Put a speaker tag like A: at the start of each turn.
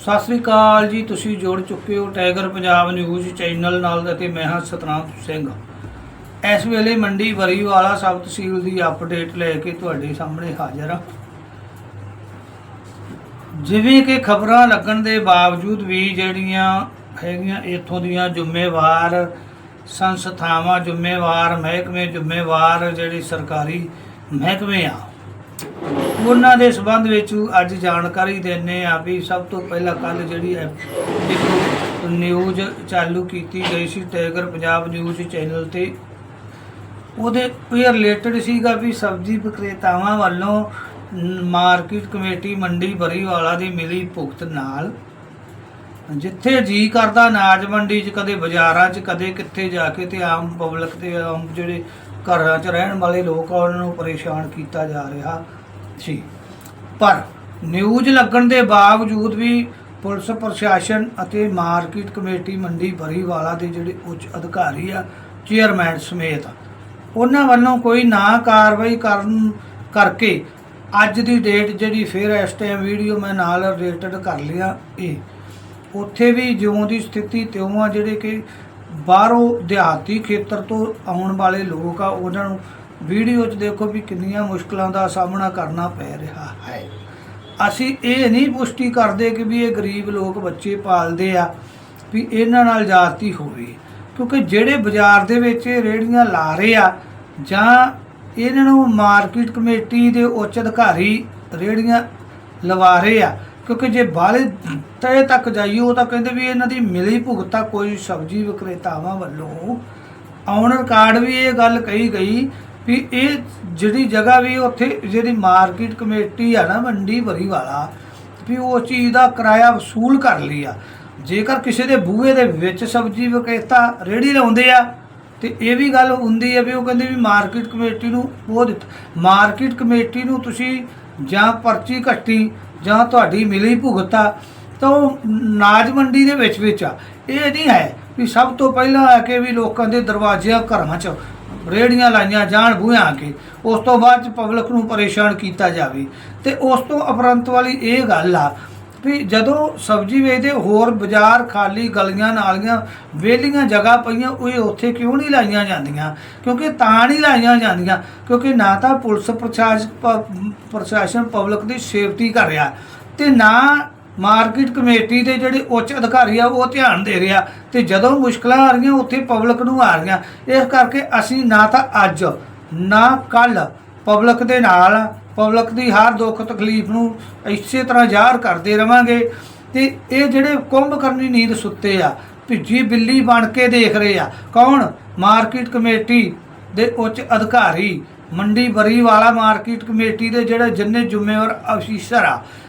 A: ਸਤਿ ਸ੍ਰੀ ਅਕਾਲ ਜੀ, ਤੁਸੀਂ ਜੁੜ ਚੁੱਕੇ ਹੋ ਟਾਈਗਰ ਪੰਜਾਬ ਨਿਊਜ਼ ਚੈਨਲ ਨਾਲ ਅਤੇ ਮੈਂ ਹਾਂ ਸਤਨਾਮ ਸਿੰਘ। ਇਸ ਵੇਲੇ ਮੰਡੀ ਬਰੀਵਾਲਾ ਸਬ ਤਹਿਸੀਲ ਦੀ ਅਪਡੇਟ ਲੈ ਕੇ ਤੁਹਾਡੇ ਸਾਹਮਣੇ ਹਾਜ਼ਰ ਹਾਂ। ਜਿਵੇਂ ਕਿ ਖਬਰਾਂ ਲੱਗਣ ਦੇ ਬਾਵਜੂਦ ਵੀ ਜਿਹੜੀਆਂ ਹੈਗੀਆਂ ਇੱਥੋਂ ਦੀਆਂ ਜ਼ਿੰਮੇਵਾਰ ਸੰਸਥਾਵਾਂ, ਜ਼ਿੰਮੇਵਾਰ ਮਹਿਕਮੇ, ਜ਼ਿੰਮੇਵਾਰ ਜਿਹੜੇ ਸਰਕਾਰੀ ਮਹਿਕਮੇ ਆ ਉਹਨਾਂ ਦੇ ਸੰਬੰਧ ਵਿੱਚ ਅੱਜ ਜਾਣਕਾਰੀ ਦਿੰਨੇ ਆ ਵੀ ਸਭ ਤੋਂ ਪਹਿਲਾਂ ਕੱਲ ਜਿਹੜੀ ਹੈ ਇੱਕ ਨਿਊਜ਼ ਚਾਲੂ ਕੀਤੀ ਗਈ ਸੀ ਟਾਈਗਰ ਪੰਜਾਬ ਨਿਊਜ਼ ਚੈਨਲ ਤੇ। ਉਹਦੇ ਇਹ ਰਿਲੇਟਡ ਸੀਗਾ ਵੀ ਸਬਜ਼ੀ ਵਿਕਰੇਤਾਵਾਂ ਵੱਲੋਂ ਮਾਰਕੀਟ ਕਮੇਟੀ ਮੰਡੀ ਬਰੀਵਾਲਾ ਦੀ ਮਿਲੀ ਭੁਗਤ ਨਾਲ। ਜਿੱਥੇ ਜੀ ਕਰਦਾ ਅਨਾਜ ਮੰਡੀ 'ਚ, ਕਦੇ ਬਾਜ਼ਾਰਾਂ 'ਚ, ਕਦੇ ਕਿੱਥੇ ਜਾ ਕੇ ਤੇ ਆਮ ਪਬਲਿਕ ਤੇ ਆਮ ਜਿਹੜੇ ਘਰਾਂ 'ਚ ਰਹਿਣ ਵਾਲੇ ਲੋਕ ਆ, ਉਹਨਾਂ ਨੂੰ ਪਰੇਸ਼ਾਨ ਕੀਤਾ ਜਾ ਰਿਹਾ। ਸੀ। ਪਰ ਨਿਊਜ਼ ਲੱਗਣ ਦੇ ਬਾਵਜੂਦ ਵੀ ਪੁਲਿਸ ਪ੍ਰਸ਼ਾਸਨ ਅਤੇ ਮਾਰਕੀਟ ਕਮੇਟੀ ਮੰਡੀ ਬਰੀਵਾਲਾ ਦੇ ਜਿਹੜੇ ਉੱਚ ਅਧਿਕਾਰੀ ਆ, ਚੇਅਰਮੈਨ ਸਮੇਤ, ਉਹਨਾਂ ਵੱਲੋਂ ਕੋਈ ਨਾ ਕਾਰਵਾਈ ਕਰਨ ਕਰਕੇ ਅੱਜ ਦੀ ਡੇਟ ਜਿਹੜੀ ਫਿਰ ਇਸ ਟਾਈਮ ਵੀਡੀਓ ਮੈਂ ਨਾਲ ਰਿਲੇਟਡ ਕਰ ਲਿਆ ਇਹ। ਉੱਥੇ ਵੀ ਜਿਉਂ ਦੀ ਸਥਿਤੀ ਤਿਉਂ ਆ ਜਿਹੜੇ ਕਿ ਬਾਹਰੋਂ ਦਿਹਾਤੀ ਖੇਤਰ ਤੋਂ ਆਉਣ ਵਾਲੇ ਲੋਕ ਆ, ਉਹਨਾਂ ਨੂੰ ਵੀਡੀਓ 'ਚ ਦੇਖੋ ਵੀ ਕਿੰਨੀਆਂ ਮੁਸ਼ਕਲਾਂ ਦਾ ਸਾਹਮਣਾ ਕਰਨਾ ਪੈ ਰਿਹਾ ਹੈ। ਅਸੀਂ ਇਹ ਨਹੀਂ ਪੁਸ਼ਟੀ ਕਰਦੇ ਕਿ ਵੀ ਇਹ ਗਰੀਬ ਲੋਕ ਬੱਚੇ ਪਾਲਦੇ ਆ, ਵੀ ਇਹਨਾਂ ਨਾਲ ਜਾਤੀ ਹੋਵੇ। ਕਿਉਂਕਿ ਜਿਹੜੇ ਬਾਜ਼ਾਰ ਦੇ ਵਿੱਚ ਇਹ ਰੇੜੀਆਂ ਲਾ ਰਹੇ ਆ, ਜਾਂ ਇਹਨਾਂ ਨੂੰ ਮਾਰਕੀਟ ਕਮੇਟੀ ਦੇ ਉੱਚ ਅਧਿਕਾਰੀ ਰੇੜੀਆਂ ਲਵਾ ਰਹੇ ਆ, ਕਿਉਂਕਿ ਜੇ ਬਾਹਲੇ ਤਏ ਤੱਕ ਜਾਈਏ, ਉਹ ਤਾਂ ਕਹਿੰਦੇ ਵੀ ਇਹਨਾਂ ਦੀ ਮਿਲੀ ਭੁਗਤਾ ਕੋਈ ਸਬਜ਼ੀ ਵਿਕਰੇਤਾਵਾਂ ਵੱਲੋਂ। ਔਨ ਕਾਰਡ ਵੀ ਇਹ ਗੱਲ ਕਹੀ ਗਈ ਵੀ ਇਹ ਜਿਹੜੀ ਜਗ੍ਹਾ ਵੀ ਉੱਥੇ ਜਿਹੜੀ ਮਾਰਕੀਟ ਕਮੇਟੀ ਆ ਨਾ ਮੰਡੀ ਭਰੀ ਵਾਲਾ, ਵੀ ਉਸ ਚੀਜ਼ ਦਾ ਕਿਰਾਇਆ ਵਸੂਲ ਕਰ ਲਈ ਆ। ਜੇਕਰ ਕਿਸੇ ਦੇ ਬੂਹੇ ਦੇ ਵਿੱਚ ਸਬਜ਼ੀ ਵਿਕਰੇਤਾ ਰੇੜੀ ਲਾਉਂਦੇ ਆ, ਤੇ ਇਹ ਵੀ ਗੱਲ ਹੁੰਦੀ ਹੈ ਵੀ ਉਹ ਕਹਿੰਦੇ ਵੀ ਮਾਰਕੀਟ ਕਮੇਟੀ ਨੂੰ ਉਹ ਦਿੱਤਾ। ਮਾਰਕੀਟ ਕਮੇਟੀ ਨੂੰ ਤੁਸੀਂ ਜਾਂ ਪਰਚੀ ਕੱਟੀ ਜਾਂ ਤੁਹਾਡੀ ਮਿਲੀ ਭੁਗਤਾ ਤਾਂ ਉਹ ਨਾਜ ਮੰਡੀ ਦੇ ਵਿੱਚ ਵਿੱਚ ਆ। ਇਹ ਨਹੀਂ ਹੈ ਵੀ ਸਭ ਤੋਂ ਪਹਿਲਾਂ ਆ ਕੇ ਵੀ ਲੋਕਾਂ ਦੇ ਦਰਵਾਜ਼ਿਆਂ ਘਰਾਂ 'ਚ ਰੇੜੀਆਂ ਲਾਈਆਂ ਜਾਣ ਬੂਹਿਆਂ ਕੇ ਉਸ ਤੋਂ ਬਾਅਦ ਚ ਪਬਲਿਕ ਨੂੰ ਪਰੇਸ਼ਾਨ ਕੀਤਾ ਜਾਵੇ। ਤੇ ਉਸ ਤੋਂ ਉਪਰੰਤ ਵਾਲੀ ਇਹ ਗੱਲ ਆ ਵੀ ਜਦੋਂ ਸਬਜ਼ੀ ਵੇਚਦੇ, ਹੋਰ ਬਾਜ਼ਾਰ ਖਾਲੀ ਗਲੀਆਂ ਨਾਲੀਆਂ, ਵਿਹਲੀਆਂ ਜਗ੍ਹਾ ਪਈਆਂ, ਉਹ ਉੱਥੇ ਕਿਉਂ ਨਹੀਂ ਲਾਈਆਂ ਜਾਂਦੀਆਂ? ਕਿਉਂਕਿ ਤਾਂ ਨਹੀਂ ਲਾਈਆਂ ਜਾਂਦੀਆਂ, ਕਿਉਂਕਿ ਨਾ ਤਾਂ ਪੁਲਿਸ ਪ੍ਰਸ਼ਾਸਨ ਪ- ਪ੍ਰਸ਼ਾਸਨ ਪਬਲਿਕ ਦੀ ਸੇਫਟੀ ਕਰ ਰਿਹਾ। ਤੇ ਨਾ ਮਾਰਕੀਟ ਕਮੇਟੀ ਦੇ ਜਿਹੜੇ ਉੱਚ ਅਧਿਕਾਰੀ ਆ, ਉਹ ਧਿਆਨ ਦੇ ਰਿਹਾ ਤੇ ਜਦੋਂ ਮੁਸ਼ਕਲਾਂ ਆ ਰਹੀਆਂ, ਉੱਥੇ ਪਬਲਿਕ ਨੂੰ ਆ ਰਹੀਆਂ। ਇਸ ਕਰਕੇ ਅਸੀਂ ਨਾ ਤਾਂ ਅੱਜ, ਨਾ ਕੱਲ ਪਬਲਿਕ ਦੇ ਨਾਲ ਪਬਲਿਕ ਦੀ ਹਰ ਦੁੱਖ ਤਕਲੀਫ ਨੂੰ ਇਸੇ ਤਰ੍ਹਾਂ ਜ਼ਾਹਰ ਕਰਦੇ ਰਵਾਂਗੇ ਤੇ ਇਹ ਜਿਹੜੇ ਕੁੰਭ ਕਰਨੀ ਨੀਂਦ ਸੁੱਤੇ ਆ, ਭਿੱਜੀ ਬਿੱਲੀ ਬਣ ਕੇ ਦੇਖ ਰਹੇ ਆ। ਕੌਣ? ਮਾਰਕੀਟ ਕਮੇਟੀ ਦੇ ਉੱਚ ਅਧਿਕਾਰੀ, ਮੰਡੀ ਬਰੀਵਾਲਾ ਮਾਰਕੀਟ ਕਮੇਟੀ ਦੇ ਜਿਹੜੇ ਜਿੰਨੇ ਜ਼ਿੰਮੇਵਾਰ ਅਫੀਸਰ ਆ।